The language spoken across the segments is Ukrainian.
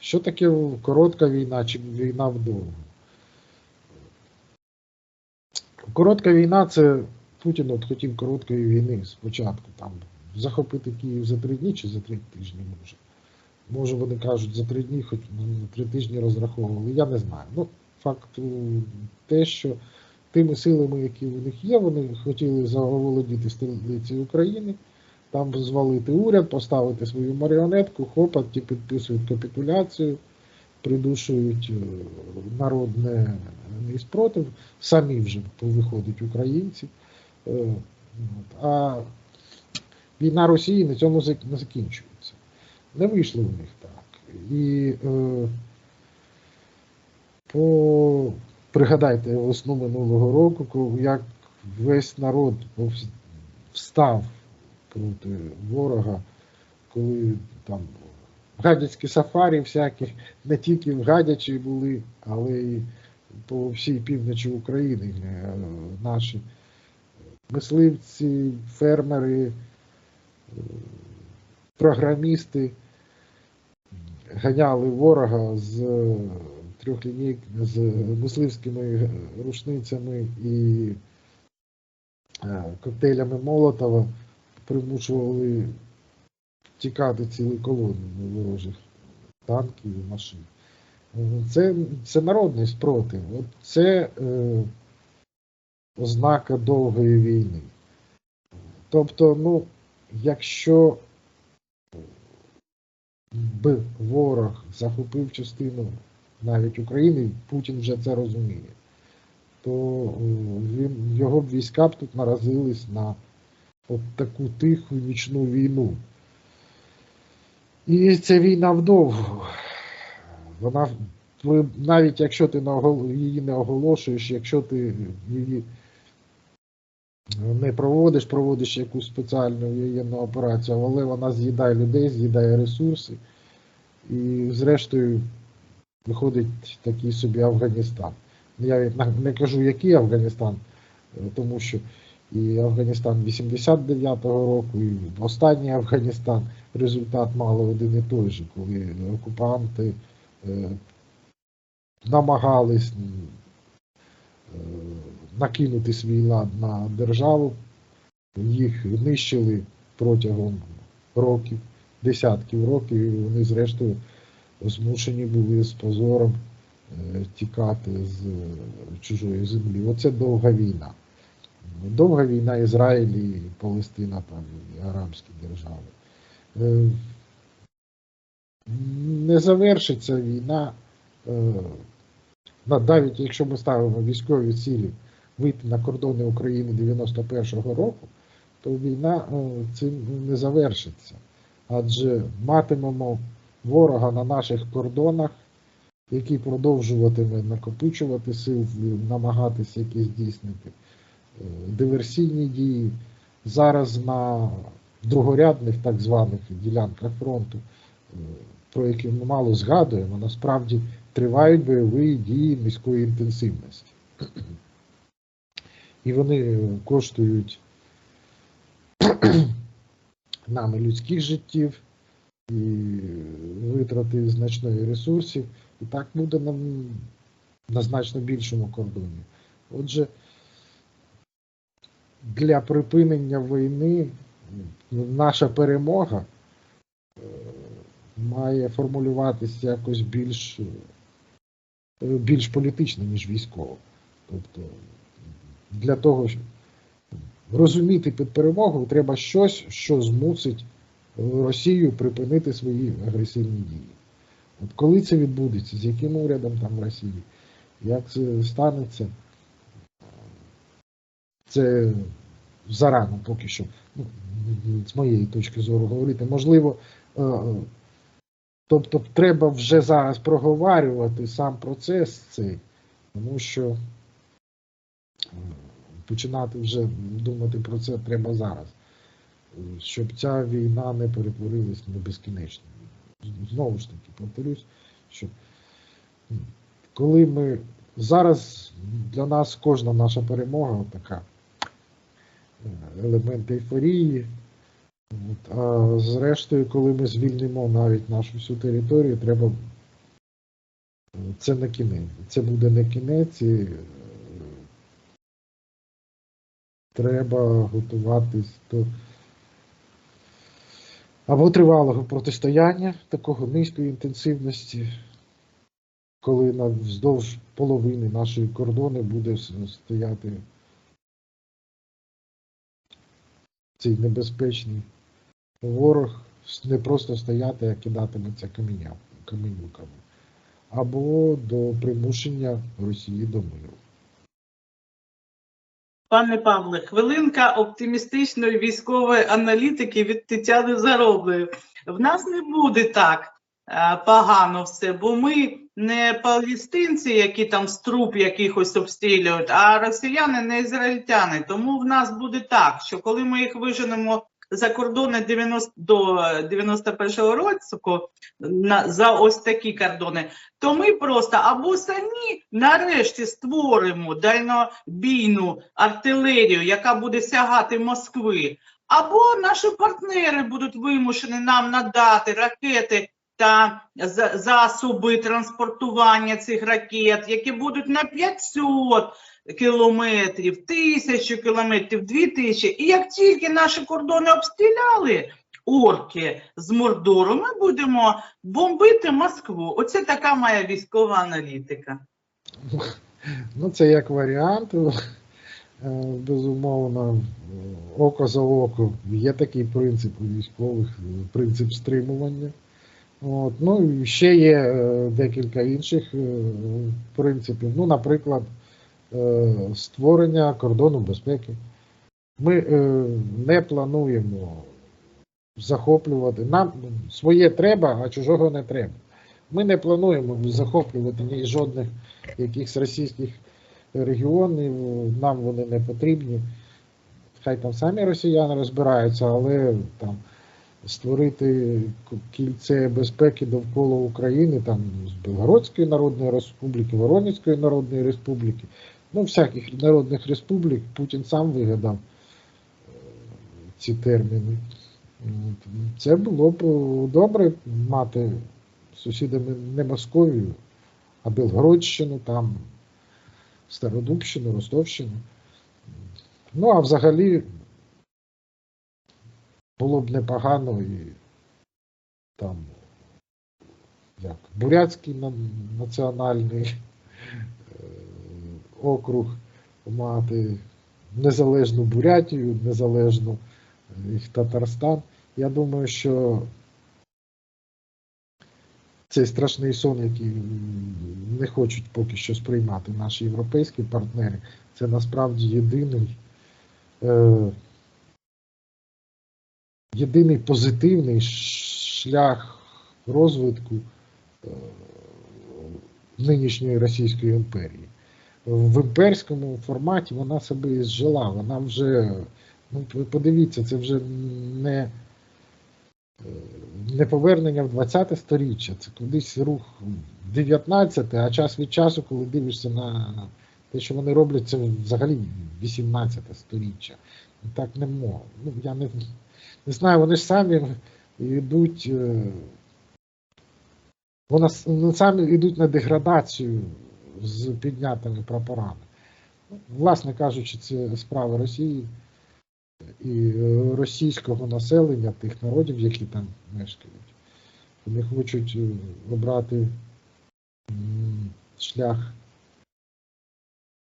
Що таке коротка війна чи війна вдовго? Коротка війна це Путін от хотів короткої війни спочатку. Там захопити Київ за три дні чи за три тижні може. Може вони кажуть за три дні, хоч на три тижні розраховували. Я не знаю. Ну, факт те, що тими силами, які у них є, вони хотіли заволодіти столиці України, там звалити уряд, поставити свою маріонетку, хопа, ті підписують капітуляцію, придушують е, народне спротив, самі вже виходять українці. Е. А війна Росії на цьому не закінчується. Не вийшло у них так. І е, по, пригадайте весну минулого року, як весь народ встав проти ворога, коли там гадяцькі сафарі всяких, не тільки в Гадячі були, але й по всій півночі України е, наші мисливці, фермери, е, програмісти ганяли ворога з трьохлінійк, з мисливськими рушницями і е, коктейлями Молотова, примушували тікати цілі колони ворожих танків і машин. Е, Це, це народний спротив. От це е, ознака довгої війни. Тобто, ну, якщо б ворог захопив частину навіть України, Путін вже це розуміє, то е, він, його б війська б тут наразились на от таку тиху нічну війну. І ця війна вдовго. Вона навіть якщо ти її не оголошуєш, якщо ти її не проводиш, проводиш якусь спеціальну воєнну операцію, але вона з'їдає людей, з'їдає ресурси. І зрештою виходить такий собі Афганістан. Я не кажу, який Афганістан, тому що і Афганістан 89-го року, і останній Афганістан результат мали один і той же, коли окупанти е, намагались е, накинути свій лад на державу, їх нищили протягом років, десятків років, і вони зрештою змушені були з позором е, тікати з е, чужої землі. Оце довга війна. Довга війна Ізраїль і Палестина там, і арабські держави. Е, Не завершиться війна, е, навіть якщо ми ставимо військові цілі вийти на кордони України 91-го року, то війна е, цим не завершиться. Адже матимемо ворога на наших кордонах, який продовжуватиме накопичувати сил, намагатися якісь здійснити диверсійні дії. Зараз на другорядних так званих ділянках фронту, е, про які ми мало згадуємо, насправді тривають бойові дії низької інтенсивності. І вони коштують нами людських життів і витрати значної ресурсів. І так буде на, на значно більшому кордоні. Отже, для припинення війни наша перемога е, має формулюватися якось більш, е, більш політично, ніж військово. Тобто для того, щоб розуміти під перемогою, треба щось, що змусить Росію припинити свої агресивні дії. От коли це відбудеться, з яким урядом там в Росії, як це станеться, це зарано поки що, ну, з моєї точки зору говорити. Можливо, е, тобто треба вже зараз проговарювати сам процес цей, тому що е, починати вже думати про це треба зараз, щоб ця війна не перетворилась на безкінечну. Знову ж таки, повторюсь, що коли ми зараз для нас кожна наша перемога така елемент ейфорії. А зрештою, коли ми звільнимо навіть нашу всю територію, треба це не кінець. Це буде не кінець. І, е, треба готуватись до або тривалого протистояння такого низької інтенсивності, коли вздовж половини нашої кордони буде стояти цей небезпечний ворог, не просто стояти, а кидатиметься каменюками, або до примушення Росії до миру. Пане Павле, хвилинка оптимістичної військової аналітики від Тетяни Зароблої. В нас не буде так погано все, бо ми не палестинці, які там з труп якихось обстрілюють, а росіяни не ізраїльтяни. Тому в нас буде так, що коли ми їх виженемо за кордони 90, до 91-го року на, за ось такі кордони, то ми просто або самі нарешті створимо дальнобійну артилерію, яка буде сягати Москви, або наші партнери будуть вимушені нам надати ракети та засоби транспортування цих ракет, які будуть на 500 кілометрів, тисячу кілометрів, дві тисячі. І як тільки наші кордони обстріляли орки з Мордору, ми будемо бомбити Москву. Оце така моя військова аналітика. Ну, це як варіант. Е, Безумовно, око за око. Є такий принцип у військових, е, принцип стримування. От. Ну, і ще є е, декілька інших е, принципів. Ну, наприклад, е, створення кордону безпеки. Ми не плануємо захоплювати. Нам своє треба, а чужого не треба. Ми не плануємо захоплювати ні жодних якихось російських регіонів, нам вони не потрібні. Хай там самі росіяни розбираються, але там створити кільце безпеки довкола України, там з Белгородської Народної Республіки, Воронезької Народної Республіки, ну, всяких народних республік Путін сам вигадав е, ці терміни. Це було б е, добре мати сусідами не Московію, а Белгородщину, там, Стародубщину, Ростовщину. Ну, а взагалі було б непогано і там як, Бурятський на- національний е, округ мати незалежну Бурятію, незалежну е, їх Татарстан. Я думаю, що цей страшний сон, який не хочуть поки що сприймати наші європейські партнери, це насправді єдиний, е, єдиний позитивний шлях розвитку е, нинішньої Російської імперії. В імперському форматі вона себе і зжила. Вона вже, ну, подивіться, це вже не, е, не повернення в 20 сторіччя, це кудись рух в 19, а час від часу, коли дивишся на те, що вони роблять, це взагалі 18 сторіччя. Так не можна. Ну, я не, не знаю, вони ж самі йдуть. е, Вони самі йдуть на деградацію з піднятими прапорами. Власне кажучи, це справа Росії і е, російського населення, тих народів, які там мешкають. Вони хочуть е, обрати шлях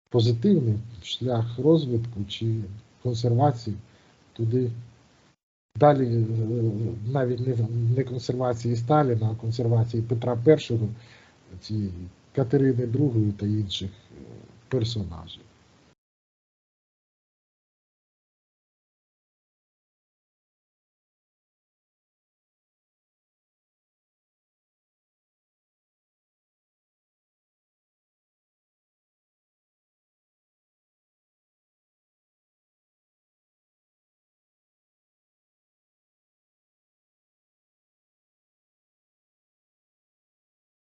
позитивний, шлях розвитку чи консервації туди. Далі е, навіть не, не консервації Сталіна, а консервації Петра І, цієї Катерини II та інших е, персонажів.